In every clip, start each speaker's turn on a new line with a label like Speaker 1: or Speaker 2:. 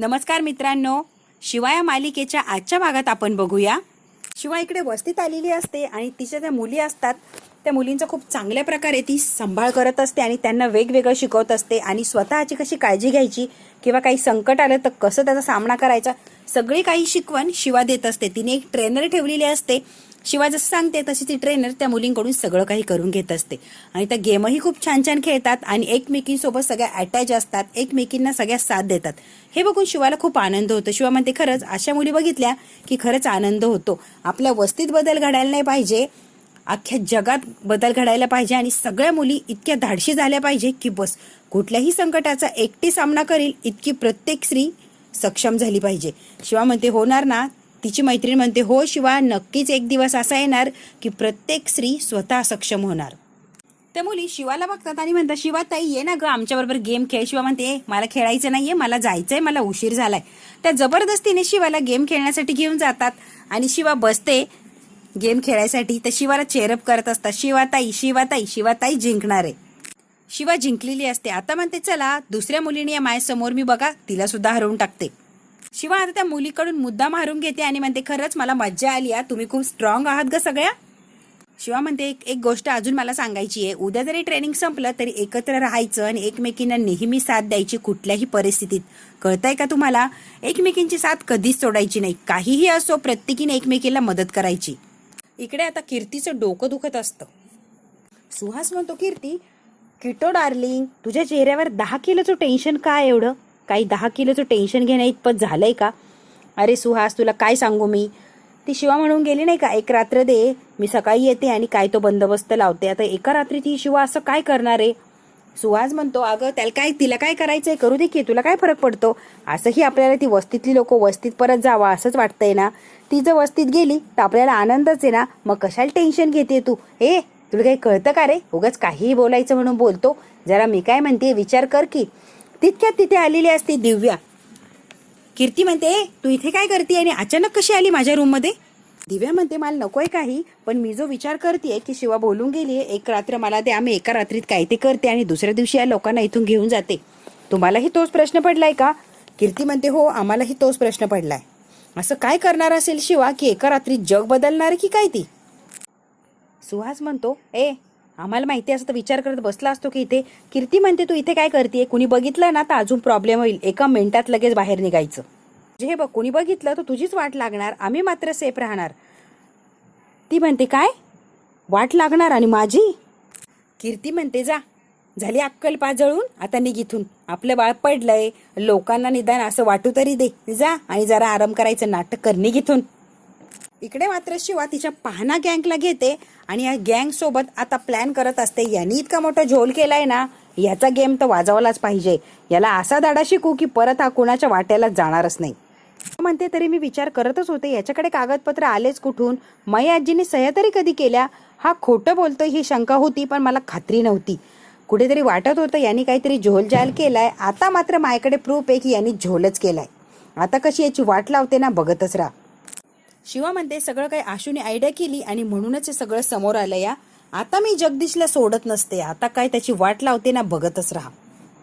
Speaker 1: नमस्कार मित्रांनो. शिवाया मालिकेच्या आजच्या भागात आपण बघूया. शिवा इकडे वस्तीत आलेली असते आणि तिच्या ज्या मुली असतात त्या मुलींचा खूप चांगल्या प्रकारे ती सांभाळ करत असते आणि त्यांना वेगवेगळं शिकवत असते आणि स्वतःची कशी काळजी घ्यायची किंवा काही संकट आलं तर कसं त्याचा सामना करायचा सगळी काही शिकवण शिवा देत असते. तिने एक ट्रेनर ठेवलेली असते शिवा जसं सांगते तशी ती ट्रेनर त्या मुलींकडून सगळं काही करून घेत असते. आणि त्या गेमही खूप छान छान खेळतात आणि एकमेकींसोबत सगळ्या अटॅच असतात एकमेकींना सगळ्या साथ देतात. हे बघून शिवाला खूप आनंद होतो. शिवा म्हणते खरंच अशा मुली बघितल्या की खरंच आनंद होतो. आपल्या वस्तीत बदल घडायला नाही पाहिजे अख्ख्या जगात बदल घडायला पाहिजे आणि सगळ्या मुली इतक्या धाडशी झाल्या पाहिजे की बस कुठल्याही संकटाचा एकटी सामना करील इतकी प्रत्येक स्त्री सक्षम झाली पाहिजे. शिवा म्हणते होणार ना तिची मैत्रीण म्हणते हो शिवा नक्कीच एक दिवस असा येणार की प्रत्येक स्त्री स्वतः सक्षम होणार. त्या मुली शिवाला बघतात आणि म्हणतात शिवा ताई ये ना ग आमच्याबरोबर गेम खेळ. शिवा म्हणते मला खेळायचं नाहीये मला जायचंय मला उशीर झालाय. त्या जबरदस्तीने शिवाला गेम खेळण्यासाठी घेऊन जातात आणि शिवा बसते गेम खेळायसाठी. तर शिवाला चेअरअप करत असतात शिवाताई शिवाताई शिवाताई जिंकणार आहे. शिवा जिंकलेली असते. आता म्हणते चला दुसऱ्या मुलीने या माझ्यासमोर मी बघा तिला सुद्धा हरवून टाकते. शिवा आता त्या मुलीकडून मुद्दा मारून घेते आणि म्हणते खरंच मला मज्जा आली या तुम्ही खूप स्ट्रॉंग आहात ग सगळ्या. शिवा म्हणते एक एक गोष्ट अजून मला सांगायची आहे. उद्या जरी ट्रेनिंग संपलं तरी एकत्र राहायचं आणि एकमेकींना नेहमी साथ द्यायची कुठल्याही परिस्थितीत. कळतंय का तुम्हाला? एकमेकींची साथ कधीच सोडायची नाही. काहीही असो प्रत्येकीने एकमेकीला मदत करायची. इकडे आता कीर्तीचं डोकं दुखत असतं. सुहास म्हणतो कीर्ती किटो डार्लिंग तुझ्या चेहऱ्यावर दहा किलोचं टेन्शन काय एवढं? काही दहा किलोचं टेन्शन घेण्या इतपत झालं आहे का? अरे सुहास तुला काय सांगू मी? ती शिवा म्हणून गेली नाही का? एक रात्र दे मी सकाळी येते आणि काय तो बंदोबस्त लावते. आता एका रात्री ती शिवा असं काय करणार आहे? सुहास म्हणतो अगं त्याला काय तिला काय करायचंय? करू दे की तुला काय फरक पडतो? असंही आपल्याला ती वस्तीतली लोक वस्तीत परत जावा असंच वाटतंय ना? ती जर वस्तीत गेली तर आपल्याला आनंदच आहे ना? मग कशाला टेन्शन घेते तू? ए तुला काही कळतं का रे? उगाच काहीही बोलायचं म्हणून बोलतो. जरा मी काय म्हणते विचार कर की. तितक्यात तिथे आलेली असते दिव्या. कीर्ती म्हणते तू इथे काय करते आणि अचानक कशी आली माझ्या रूममध्ये दिव्या म्हणते मला नको आहे काही पण मी जो विचार करते की शिवा बोलून गेली एक रात्र मला ते आम्ही एका रात्रीत काय ते करते आणि दुसऱ्या दिवशी या लोकांना इथून घेऊन जाते. तुम्हालाही तोच प्रश्न पडलाय का? कीर्ती म्हणते हो आम्हालाही तोच प्रश्न पडलाय. असं काय करणार असेल शिवा की एका रात्रीत जग बदलणार की काय ती? सुहास म्हणतो ए आम्हाला माहिती असं तर विचार करत बसला असतो की इथे. कीर्ती म्हणते तू इथे काय करते कुणी बघितलं ना तर अजून प्रॉब्लेम होईल. एका मिनिटात लगेच बाहेर निघायचं. जे हे बघ कुणी बघितलं तर तुझीच वाट लागणार. आम्ही मात्र सेफ राहणार. ती म्हणते काय? वाट लागणार आणि माझी? कीर्ती म्हणते जा. झाली अक्कल पाजळून आता निघ इथून. आपलं बाळ पडलंय. लोकांना निदान असं वाटू तरी दे. जा आणि जरा आराम करायचं. नाटक कर. निघ इथून. इकडे मात्र शिवा तिच्या पाहना गँगला घेते आणि या गँग सोबत आता प्लॅन करत असते. यांनी इतका मोठा झोल केलाय ना याचा गेम तर वाजवलाच पाहिजे. याला असा धाडा शिकू की परत हा कुणाच्या वाट्याला जाणारच नाही. म्हणते तरी मी विचार करतच होते. याच्याकडे कागदपत्र आलेच कुठून? मै आजीने सह्या तरी कधी केल्या? हा खोटं बोलतो ही शंका होती पण मला खात्री नव्हती. कुठेतरी वाटत होतं यांनी काहीतरी झोलजाल केलाय. आता मात्र माझ्याकडे प्रूफ आहे की यांनी झोलच केलाय. आता कशी याची वाट लावते ना बघतच राहा. शिवा म्हणते सगळं काही आशूने आयडिया केली आणि म्हणूनच हे सगळं समोर आलं या. आता मी जगदीशला सोडत नसते. आता काय त्याची वाट लावते ना बघतच राहा.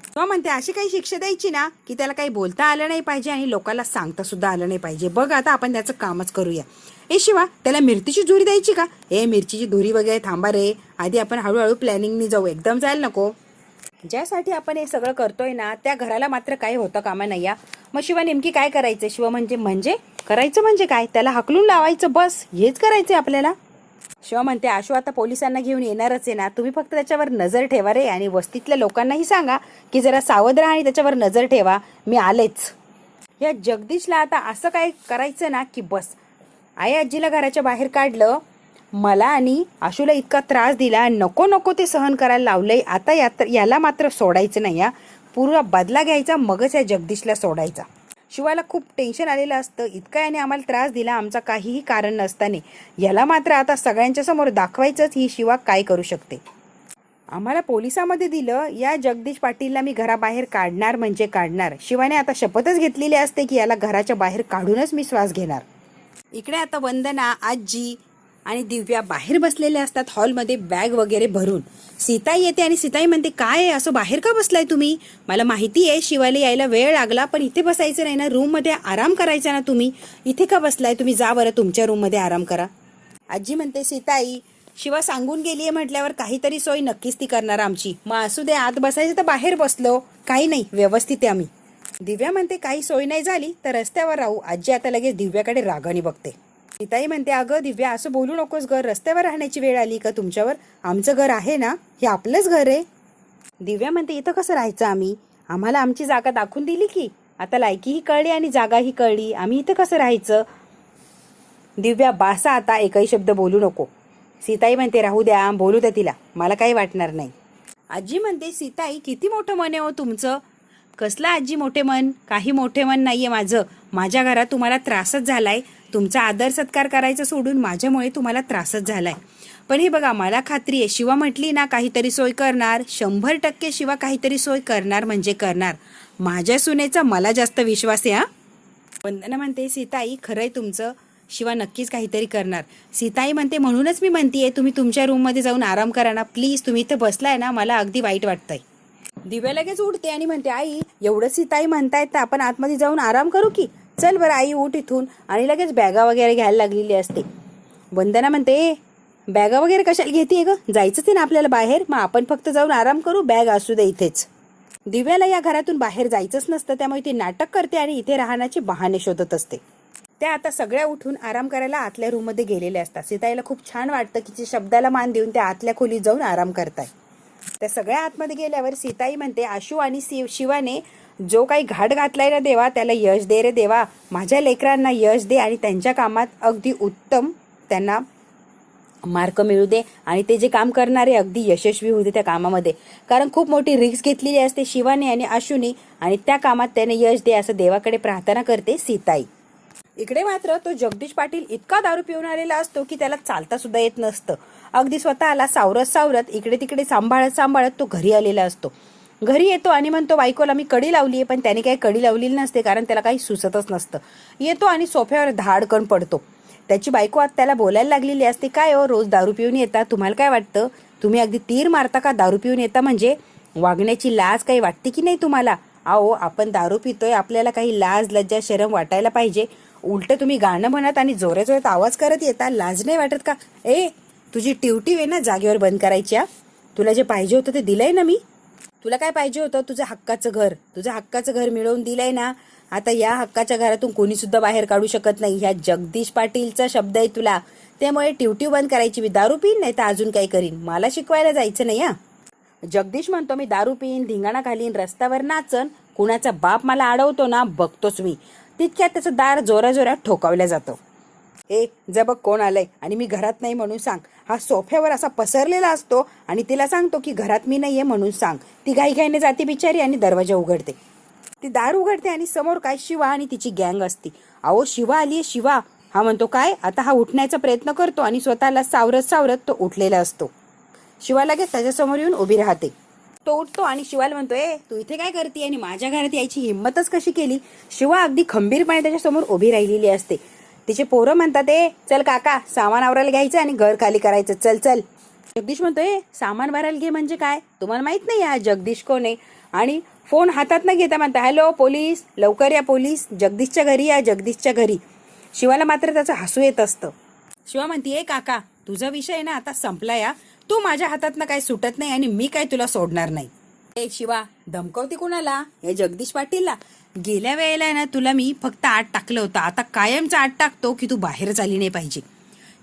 Speaker 1: शिवा म्हणते अशी काही शिक्षा द्यायची ना की त्याला काही बोलता आलं नाही पाहिजे आणि लोकांना सांगता सुद्धा आलं नाही पाहिजे. बघ आता आपण त्याचं कामच करूया. ए शिवा त्याला मिरचीची धुरी द्यायची का? ए मिरचीची धुरी वगैरे थांबा रे. आधी आपण हळूहळू प्लॅनिंगनी जाऊ. एकदम जायला नको. ज्यासाठी आपण हे सगळं करतोय ना त्या घराला मात्र काही होतं कामा नाही या मग शिवा नेमकी काय करायचं? शिवा म्हणजे म्हणजे? करायचं म्हणजे काय? त्याला हकलून लावायचं बस. हेच करायचंय आपल्याला. शिवा म्हणते आशू आता पोलिसांना घेऊन येणारच आहे ना. तुम्ही फक्त त्याच्यावर नजर ठेवा रे आणि वस्तीतल्या लोकांनाही सांगा की जरा सावध राहा आणि त्याच्यावर नजर ठेवा. मी आलेच. या जगदीशला आता असं काय करायचं ना की बस. आई आजीला घराच्या बाहेर काढलं मला आणि आशूला इतका त्रास दिला नको नको ते सहन करायला लावलंय. आता यात याला मात्र सोडायचं नाही या पूर्ण बदला घ्यायचा मगच या जगदीशला सोडायचा. शिवाला खूप टेन्शन आलेलं असतं. इतका याने आम्हाला त्रास दिला आमचा काहीही कारण नसताना. याला मात्र आता सगळ्यांच्या समोर दाखवायचंच ही शिवा काय करू शकते. आम्हाला पोलिसामध्ये दिलं या जगदीश पाटीलला मी घराबाहेर काढणार म्हणजे काढणार. शिवाने आता शपथच घेतलेली असते की याला घराच्या बाहेर काढूनच मी श्वास घेणार. इकडे आता वंदना आजी आणि दिव्या बाहेर बसलेल्या असतात हॉलमध्ये बॅग वगैरे भरून. सीताई येते आणि सीताई म्हणते काय आहे? असं बाहेर का बसलाय तुम्ही? मला माहिती आहे शिवाला यायला वेळ लागला पण इथे बसायचं नाही ना. रूममध्ये आराम करायचा ना तुम्ही. इथे का बसलाय तुम्ही? जा बरं तुमच्या रूममध्ये आराम करा. आजी म्हणते सीताई शिवा सांगून गेलीये म्हटल्यावर काहीतरी सोय नक्कीच ती करणार आमची. मग असू दे आत बसायचं तर बाहेर बसलो. काही नाही व्यवस्थित आहे आम्ही. दिव्या म्हणते काही सोय नाही झाली तर रस्त्यावर राहू. आजी आता लगेच दिव्याकडे रागाने बघते. सीताई म्हणते अगं दिव्या असं बोलू नकोस घर रस्त्यावर राहण्याची वेळ आली का तुमच्यावर? आमचं घर आहे ना? हे आपलंच घर आहे. दिव्या म्हणते इथं कसं राहायचं आम्ही? आम्हाला आमची जागा दाखवून दिली की? आता लायकीही कळली आणि जागाही कळली. आम्ही इथं कसं राहायचं? दिव्या बासा आता एकही शब्द बोलू नको. सीताई म्हणते राहू द्या बोलू द्या तिला. मला काही वाटणार नाही. आजी म्हणते सीताई किती मोठं मन आहे हो तुमचं? कसलं आजी मोठे मन? काही मोठे मन नाहीये माझं. माझ्या घरात तुम्हाला त्रासच झालाय. तुमचा आदर सत्कार करायचं सोडून माझ्यामुळे तुम्हाला त्रासच झालाय. पण हे बघा मला खात्री आहे शिवा म्हटली ना काहीतरी सोय करणार. शंभर टक्के शिवा काहीतरी सोय करणार म्हणजे करणार. माझ्या सुनेचा मला जास्त विश्वास आहे हा. वंदना म्हणते सीताई खरंय तुमचं. शिवा नक्कीच काहीतरी करणार. सीताई म्हणते म्हणूनच मी म्हणतीये तुम्ही तुमच्या रूममध्ये जाऊन आराम करा ना. प्लीज तुम्ही इथं बसलाय ना मला अगदी वाईट वाटतंय. दिव्या लगेच उठते आणि म्हणते आई एवढं सीताई म्हणतायत तर आपण आतमध्ये जाऊन आराम करू की? चल बरं आई उठ इथून. आणि लगेच बॅगा वगैरे घ्यायला लागलेली असते. वंदना म्हणते बॅगा वगैरे कशाला घेते ग? जायचंच आहे ना आपल्याला बाहेर. मग आपण फक्त जाऊन आराम करू बॅग असू दे इथेच. दिव्याला या घरातून बाहेर जायचंच नसतं त्यामुळे ती नाटक करते आणि इथे राहण्याचे बहाणे शोधत असते. त्या आता सगळ्या उठून आराम करायला आतल्या रूममध्ये गेलेल्या असतात. सीताईला खूप छान वाटतं की ते शब्दाला मान देऊन त्या आतल्या खोलीत जाऊन आराम करताय. त्या सगळ्या आतमध्ये गेल्यावर सीताई म्हणते आशू आणि शिव शिवाने जो काही घाट घातलाय ना देवा त्याला यश दे रे देवा. माझ्या लेकरांना यश दे आणि त्यांच्या कामात अगदी उत्तम त्यांना मार्क मिळू दे आणि ते जे काम करणारे अगदी यशस्वी होऊ दे त्या कामामध्ये. कारण खूप मोठी रिस्क घेतलेली असते शिवाने आणि अश्विनी आणि त्या कामात त्याने यश दे असं देवाकडे प्रार्थना करते सीताई. इकडे मात्र तो जगदीश पाटील इतका दारू पिऊन आलेला असतो की त्याला चालता सुद्धा येत नसतं. अगदी स्वतःला सावरत सावरत इकडे तिकडे सांभाळत सांभाळत तो घरी आलेला असतो. घरी येतो आणि म्हणतो बायकोला मी कडी लावली आहे पण त्याने काही कडी लावलेली नसते कारण त्याला काही सुचतच नसतं. येतो आणि सोफ्यावर धाडकण पडतो. त्याची बायको आता त्याला बोलायला लागलेली असते काय हो रोज दारू पिऊन येता? तुम्हाला काय वाटतं? तुम्ही अगदी तीर मारता का दारू पिऊन येता? म्हणजे वागण्याची लाज काही वाटते की नाही तुम्हाला? अहो आपण दारू पितोय आपल्याला काही लाज लज्जा शरम वाटायला पाहिजे. उलट तुम्ही गाणं म्हणत आणि जोऱ्या जोरात आवाज करत येता लाज नाही वाटत का? ए तुझी टिवटिव आहे ना जागेवर बंद करायची तुला जे पाहिजे होतं ते दिलंय ना मी? तुला काय पाहिजे होतं? तुझं हक्काचं घर. तुझं हक्काचं घर मिळवून दिलंय ना आता या हक्काच्या घरातून कोणी सुद्धा बाहेर काढू शकत नाही. ह्या जगदीश पाटीलचा शब्द आहे तुला. त्यामुळे टिवटिव बंद करायची मी दारू पिईन नाही तर अजून काही करीन? मला शिकवायला जायचं नाही हा. जगदीश म्हणतो मी दारू पिईन धिंगाणा घालीन रस्त्यावर नाचन. कुणाचा बाप मला अडवतो ना बघतोच मी. तितक्यात त्याचं दार जोराजोरात ठोकावलं जातं. ए जब बघ कोण आलंय. आणि मी घरात नाही म्हणून सांग. हा सोफ्यावर असा पसरलेला असतो आणि तिला सांगतो की घरात मी नाहीये म्हणून सांग. ती घाई घाईने जाते बिचारी आणि दरवाजा उघडते. ती दार उघडते आणि समोर काय शिवा आणि तिची गँग असते. अहो शिवा आलीये शिवा. हा म्हणतो काय? आता हा उठण्याचा प्रयत्न करतो आणि स्वतःला सावरत सावरत तो उठलेला असतो. शिवा लगेच त्याच्यासमोर येऊन उभी राहते. तो उठतो आणि शिवाला म्हणतो ए तू इथे काय करते आणि माझ्या घरात यायची हिंमतच कशी केली? शिवा अगदी खंबीरपणे त्याच्यासमोर उभी राहिलेली असते. तिचे पोरं म्हणतात ए चल काका सामान आवरायला घ्यायचं आणि घर खाली करायचं. चल चल. जगदीश म्हणतोय सामान भरायला घे म्हणजे काय? तुम्हाला माहीत नाही हा जगदीश कोण आहे? आणि फोन हातात न घेता म्हणता हॅलो पोलीस लवकर या पोलीस जगदीशच्या घरी या जगदीशच्या घरी. शिवाला मात्र त्याचं हसू येत असतं. शिवा म्हणते काका तुझा विषय ना आता संपला या. तू माझ्या हातातनं काय सुटत नाही आणि मी काय तुला सोडणार नाही. ए शिवा धमकवते कुणाला? हे जगदीश पाटीलला. गेल्या वेळेला ना तुला मी फक्त आत टाकलं होतं. आता कायमचा आत टाकतो की तू बाहेरच आली नाही पाहिजे.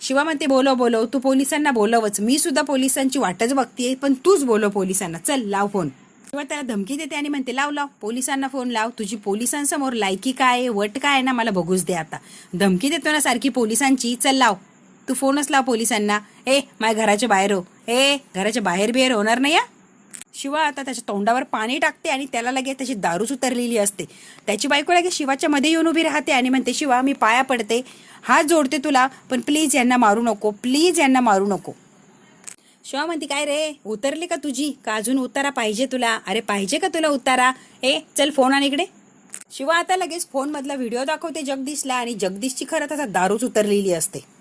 Speaker 1: शिवा म्हणते बोलव बोलव तू पोलिसांना बोलवच. मी सुद्धा पोलिसांची वाटच बघतीये पण तूच बोलव पोलिसांना. चल लाव फोन. शिवा त्याला धमकी देते आणि म्हणते लाव लाव पोलिसांना फोन लाव. तुझी पोलिसांसमोर लायकी काय आहे, वट काय आहे ना मला बघूच दे आता. धमकी देतो ना सारखी पोलिसांची चल लाव. तू फोनच लाव पोलिसांना. ए माझ्या घराच्या बाहेर हो. ए घराच्या बाहेर बिहेर होणार नाही या शिवा आता त्याच्या तोंडावर पाणी टाकते आणि त्याला लगेच त्याची दारूच उतरलेली असते. त्याची बायको लगेच शिवाच्या मध्ये येऊन उभी राहते आणि म्हणते शिवा मी पाया पडते. हात जोडते तुला पण प्लीज यांना मारू नको. प्लीज यांना मारू नको. शिवा म्हणते काय रे? उतरली का तुझी? का अजून उतारा पाहिजे तुला? अरे पाहिजे का तुला उतारा? ए चल फोन आण इकडे. शिवा आता लगेच फोनमधला व्हिडिओ दाखवते जगदीशला आणि जगदीशची खरं त्याचा दारूच उतरलेली असते.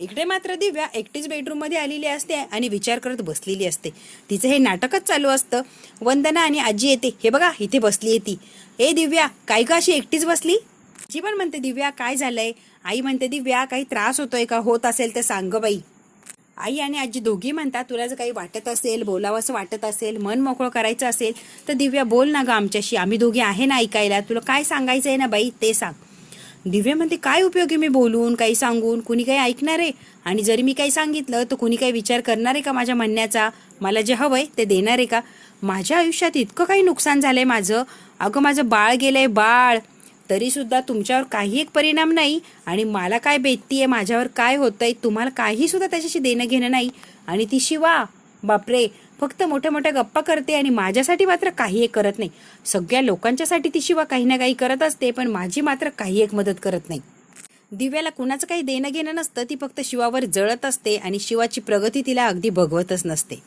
Speaker 1: इकडे मात्र दिव्या एकटीच बेडरूममध्ये आलेली असते आणि विचार करत बसलेली असते. तिचं हे नाटकच चालू असतं. वंदना आणि आजी येते. हे बघा इथे बसली आहे ती. ए दिव्या काय का अशी एकटीच बसली? जी पण म्हणते दिव्या काय झालंय? आई म्हणते दिव्या काही त्रास होतोय का? होत असेल तर सांग बाई. आई आणि आजी दोघी म्हणतात तुला जर काही वाटत असेल बोलावंसं वाटत असेल मन मोकळं करायचं असेल तर दिव्या बोल ना गं आमच्याशी. आम्ही दोघी आहे ना ऐकायला. तुला काय सांगायचं आहे ना बाई ते सांग. दिव्या म्हणते काय उपयोग आहे मी बोलून काही सांगून? कुणी काही ऐकणार आहे? आणि जरी मी काही सांगितलं तर कुणी काही विचार करणार आहे का माझ्या म्हणण्याचा? मला जे हवं आहे ते देणार आहे का? माझ्या आयुष्यात इतकं काही नुकसान झालं आहे माझं. अगं माझं बाळ गेलं आहे बाळ. तरीसुद्धा तुमच्यावर काही एक परिणाम नाही आणि मला काय बेततीये माझ्यावर काय होतंय तुम्हाला काहीसुद्धा त्याच्याशी देणं घेणं नाही. आणि ती शिवा. बापरे! फक्त मोठ्या मोठ्या गप्पा करते आणि माझ्यासाठी मात्र काही एक करत नाही. सगळ्या लोकांच्यासाठी ती शिवा काही ना काही करत असते पण माझी मात्र काही एक मदत करत नाही. दिव्याला कुणाचं काही देणं घेणं नसतं ती फक्त शिवावर जळत असते आणि शिवाची प्रगती तिला अगदी भगवतच नसते.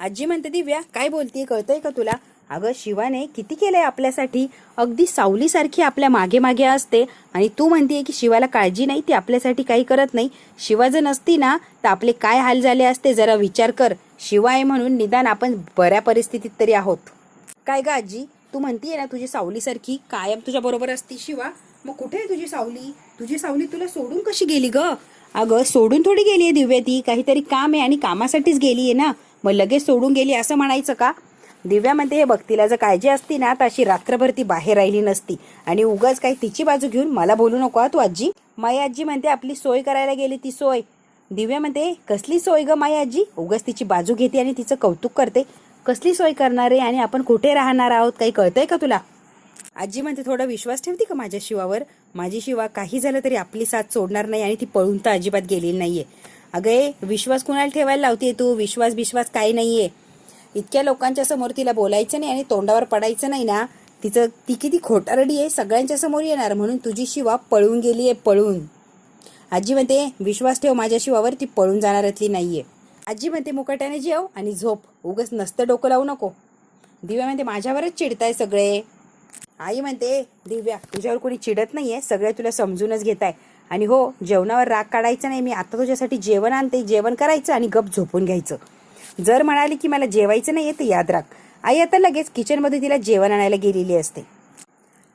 Speaker 1: आजी म्हणते दिव्या काय बोलतीये? कळतंय का तुला? अगं शिवाने किती केलंय आपल्यासाठी? अगदी सावलीसारखी आपल्या मागे मागे असते. आणि तू म्हणतीये की शिवाला काळजी नाही ती आपल्यासाठी काही करत नाही. शिवा जर नसती ना तर आपले काय हाल झाले असते जरा विचार कर. शिवाय म्हणून निदान आपण बऱ्या परिस्थितीत तरी आहोत. काय ग आजी? तू म्हणतीये ना तुझी सावलीसारखी कायम तुझ्या बरोबर असती शिवा. मग कुठे आहे तुझी सावली? तुझी सावली तुला सोडून कशी गेली ग? अगं सोडून थोडी गेली आहे दिव्या ती. काहीतरी काम आहे आणि कामासाठीच गेली आहे ना. मग लगेच सोडून गेली असं म्हणायचं का? दिव्या म्हणते हे बघ तिला जर काळजी असती ना तर अशी रात्रभर ती बाहेर राहिली नसती. आणि उगाच काही तिची बाजू घेऊन मला बोलू नको तू आजी. माई आजी म्हणते आपली सोय करायला गेली ती सोय. दिव्या म्हणते कसली सोय ग माई आजी? उगाच तिची बाजू घेते आणि तिचं कौतुक करते. कसली सोय करणार आहे आणि आपण कुठे राहणार आहोत? काही कळतंय का तुला? आजी म्हणते थोडा विश्वास ठेवते का माझ्या शिवावर? माझी शिवा काही झालं तरी आपली साथ सोडणार नाही आणि ती पळून तर अजिबात गेलेली नाहीये. अगं ए, विश्वास कुणाला ठेवायला लावते तू? विश्वास विश्वास काही नाहीये. इतक्या लोकांच्या समोर तिला बोलायचं नाही आणि तोंडावर पडायचं नाही ना तिचं ती किती खोटारडी आहे सगळ्यांच्या समोर येणार म्हणून तुझी शिवा पळून गेली आहे पळून. आजी म्हणते विश्वास ठेव माझ्या शिवावर ती पळून जाणारातली आहे आजी म्हणते मुकाट्याने जेव आणि झोप उगच नसतं डोकं लावू नको. दिव्या म्हणते माझ्यावरच चिडताय सगळे. आई म्हणते दिव्या तुझ्यावर कोणी चिडत नाही आहे सगळे तुला समजूनच घेत आहे आणि हो जेवणावर राग काढायचा नाही मी आता तुझ्यासाठी जेवण आणते जेवण करायचं आणि गप झोपून घ्यायचं. जर म्हणाली की मला जेवायचं नाही तर याद राख. आई आता लगेच किचनमध्ये तिला जेवण आणायला गेलेली असते.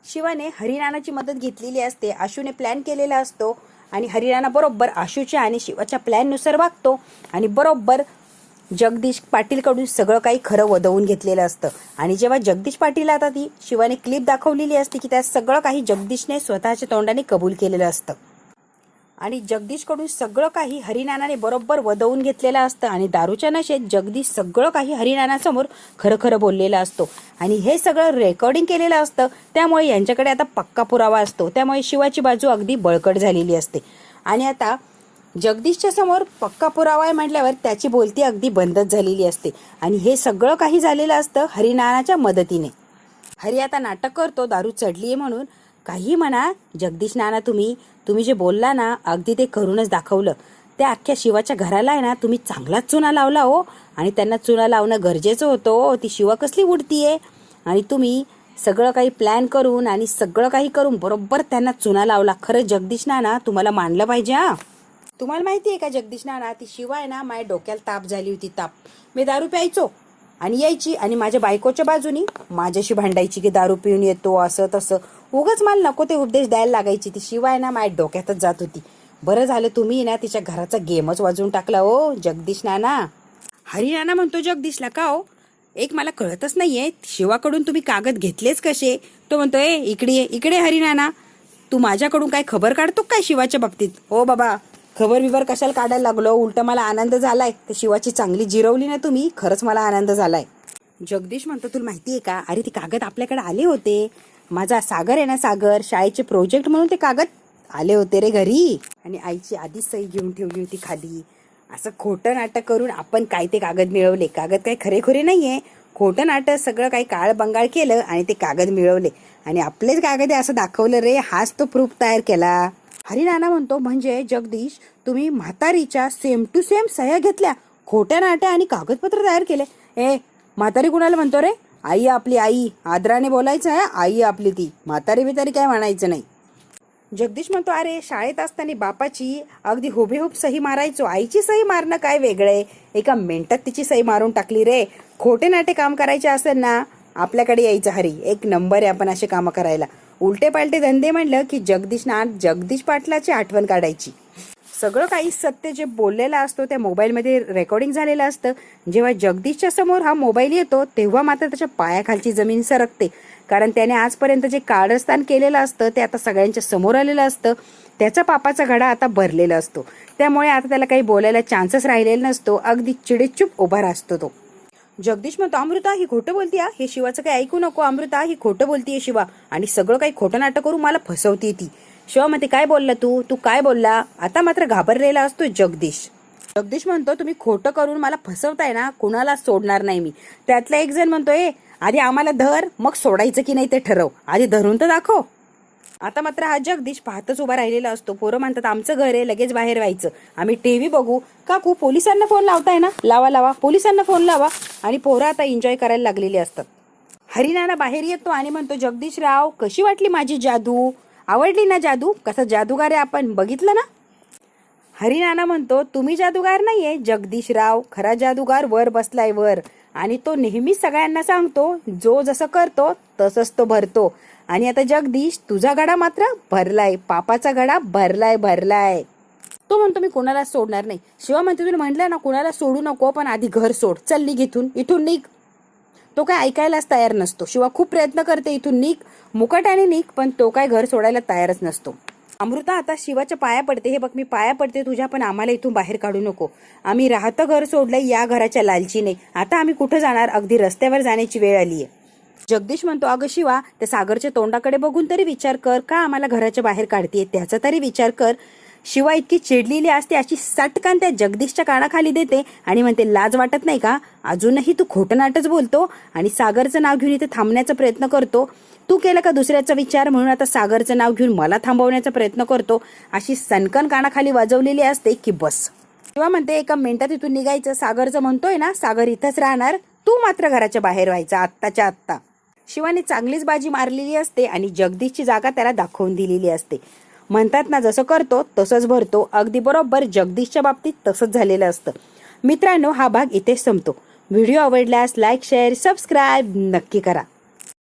Speaker 1: शिवाने हरिनानाची मदत घेतलेली असते. आशूने प्लॅन केलेला असतो आणि हरिनाना बरोबर आशूच्या आणि शिवाच्या प्लॅननुसार वागतो आणि बरोबर जगदीश पाटीलकडून सगळं काही खरं वदवून घेतलेलं असतं. आणि जेव्हा जगदीश पाटील आता ती शिवाने क्लिप दाखवलेली असते की त्यात सगळं काही जगदीशने स्वतःच्या तोंडाने कबूल केलेलं असतं. आणि जगदीशकडून सगळं काही हरिनानाने बरोबर वदवून घेतलेलं असतं आणि दारूच्या नशेत जगदीश सगळं काही हरिनानासमोर खरं खरं बोललेलं असतो. आणि हे सगळं रेकॉर्डिंग केलेलं असतं. त्यामुळे यांच्याकडे आता पक्का पुरावा असतो. त्यामुळे शिवाची बाजू अगदी बळकट झालेली असते. आणि आता जगदीशच्या समोर पक्का पुरावा आहे म्हटल्यावर त्याची बोलती अगदी बंदच झालेली असते. आणि हे सगळं काही झालेलं असतं हरिनानाच्या मदतीने. हरी आता नाटक करतो दारू चढली आहे म्हणून. काही म्हणा जगदीश नाना तुम्ही तुम्ही जे बोलला ना अगदी ते करूनच दाखवलं. त्या अख्ख्या शिवाच्या घराला आहे ना तुम्ही चांगलाच चुना लावला हो. आणि त्यांना चुना लावणं गरजेचं होतं हो. ती शिवा कसली उडतीये? आणि तुम्ही सगळं काही प्लॅन करून आणि सगळं काही करून बरोबर त्यांना चुना लावला. खरं जगदीश नाना तुम्हाला मानलं पाहिजे हा. तुम्हाला माहिती आहे का जगदीश नाना ती शिवा आहे ना माझ्या डोक्याला ताप झाली होती ताप. मी दारू प्यायचो आणि यायची आणि माझ्या बायकोच्या बाजूनी माझ्याशी भांडायची की दारू पिऊन येतो असं तसं. उगाच मला नको ते उपदेश द्यायला लागायची ती. शिवाय ना माझ्या डोक्यातच जात होती. बरं झालं तुम्ही ना तिच्या घराचा गेमच वाजवून टाकला हो जगदीश नाना. हरी नाना म्हणतो जगदीशला का हो? एक मला कळतच नाहीये शिवाकडून तुम्ही कागद घेतलेच कसे? तो म्हणतोय इकडे ये, इकडे हरी नाना. तू माझ्याकडून काय खबर काढतो काय शिवाच्या बाबतीत? हो बाबा खबर बिबर कशाला काढायला लागलो? उलट मला आनंद झालाय. तर शिवाची चांगली जिरवली ना तुम्ही खरंच मला आनंद झालाय. जगदीश म्हणतो तुला माहिती आहे का? अरे ते कागद आपल्याकडे आले होते. माझा सागर आहे ना सागर शाळेचे प्रोजेक्ट म्हणून ते कागद आले होते रे घरी. आणि आईची आधीच सही घेऊन ठेवली होती खाली. असं खोटं नाटक करून आपण काय ते कागद मिळवले? कागद काही खरेखुरे नाहीये. खोटं नाटक सगळं काही काळ बंगाळ केलं आणि ते कागद मिळवले. आणि आपलेच कागद आहे असं दाखवलं रे. हाच तो प्रूफ तयार केला. हरिनाना म्हणतो म्हणजे जगदीश तुम्ही म्हातारीच्या सेम टू सेम सह्या घेतल्या. खोट्या नाट्या आणि कागदपत्र तयार केले. ए म्हातारी कुणाला म्हणतो रे? आई आपली आई. आदराने बोलायचं आहे आई आपली ती. म्हातारी बितारी काय म्हणायचं नाही. जगदीश म्हणतो अरे शाळेत असताना बापाची अगदी हुबेहूब सही मारायचो. आईची सही मारणं काय वेगळंय एका मिनटात तिची सही मारून टाकली रे. खोटे नाटे काम करायचे असेल ना आपल्याकडे यायचं हरी. एक नंबर आहे आपण असे कामं करायला. उलटे पालटे धंदे म्हणलं की जगदीश ना जगदीश पाटलाची आठवण काढायची. सगळं काही सत्य जे बोललेलं असतो त्या मोबाईलमध्ये रेकॉर्डिंग झालेलं असतं. जेव्हा जगदीशच्या समोर हा मोबाईल येतो तेव्हा मात्र त्याच्या पायाखालची जमीन सरकते. कारण त्याने आजपर्यंत जे काळस्थान केलेलं असतं ते आता सगळ्यांच्या समोर आलेलं असतं. त्याचा पापाचा घडा आता भरलेला असतो. त्यामुळे आता त्याला काही बोलायला चान्सेस राहिलेला नसतो. अगदी चिडेचूप उभा असतो तो. जगदीश म्हणतो अमृता ही खोटं बोलती हे शिवाचं काही ऐकू नको. अमृता ही खोटं बोलतीये शिवा. आणि सगळं काही खोटं नाटक करून मला फसवते ती. शिवामती काय बोलला तू? तू काय बोलला? आता मात्र घाबरलेला असतो जगदीश. जगदीश म्हणतो तुम्ही खोटं करून मला फसवताय ना कुणाला सोडणार नाही मी. त्यातला एक जण म्हणतोय आधी आम्हाला धर मग सोडायचं की नाही ते ठरव. आधी धरून तर दाखव. आता मात्र हा जगदीश पाहतच उभा राहिलेला असतो. पोरं म्हणतात आमचं घर आहे लगेच बाहेर व्हायचं. आम्ही टी व्ही बघू. काकू पोलिसांना फोन लावताय ना? लावा लावा. पोलिसांना फोन लावा. आणि पोरं आता एन्जॉय करायला लागलेली असतात. हरिनाना बाहेर येतो आणि म्हणतो जगदीश राव कशी वाटली माझी जादू? आवडली ना जादू? कसं जादूगार आहे आपण? बघितलं ना? हरिनाना म्हणतो तुम्ही जादूगार नाही जगदीश राव खरा जादूगार वर बसलाय वर. आणि तो नेहमीच सगळ्यांना सांगतो जो जसं करतो तसंच तो भरतो. आणि आता जगदीश तुझा गडा मात्र भरलाय. पापाचा गडा भरलाय भरलाय. तो म्हणतो मी कोणाला सोडणार नाही. शिवा म्हणते तुला म्हटलं ना कोणाला सोडू नको पण आधी घर सोड. चल निघ इथून. इथून निघ. तो काय ऐकायलाच तयार नसतो. शिवा खूप प्रयत्न करते इथून निघ मुकाट्याने निक पण तो काय घर सोडायला तयारच नसतो. अमृता आता शिवाच्या पाया पडते. हे बघ मी पाया पडते तुझ्या पण आम्हाला इथून बाहेर काढू नको. आम्ही राहतं घर सोडलंय या घराच्या लालचीने. आता आम्ही कुठं जाणार? अगदी रस्त्यावर जाण्याची वेळ आली आहे जगदीश म्हणतो अगं शिवा त्या सागरच्या तोंडाकडे बघून तरी विचार कर. का आम्हाला घराच्या बाहेर काढतीये? त्याचा तरी विचार कर. शिवा इतकी चिडलेली असते अशी सटकन त्या जगदीशच्या कानाखाली देते आणि म्हणते लाज वाटत नाही का? अजूनही तू खोटं नाटच बोलतो आणि सागरचं नाव घेऊन इथे थांबण्याचा प्रयत्न करतो. तू केलं का दुसऱ्याचा विचार म्हणून आता सागरचं नाव घेऊन मला थांबवण्याचा प्रयत्न करतो? अशी सनकन कानाखाली वाजवलेली असते की बस. शिवा म्हणते एका मिनिटात इथून निघायचं. सागरचं म्हणतोय ना सागर इथंच राहणार. तू मात्र घराच्या बाहेर व्हायचा आत्ताच्या आत्ता. शिवाने चांगलीच बाजी मारलेली असते आणि जगदीशची जागा त्याला दाखवून दिलेली असते. म्हणतात ना जसं करतो तसंच भरतो. अगदी बरोबर जगदीशच्या बाबतीत तसंच झालेलं असतं. मित्रांनो हा भाग इथे संपतो. व्हिडिओ आवडल्यास लाईक शेअर सबस्क्राईब नक्की करा.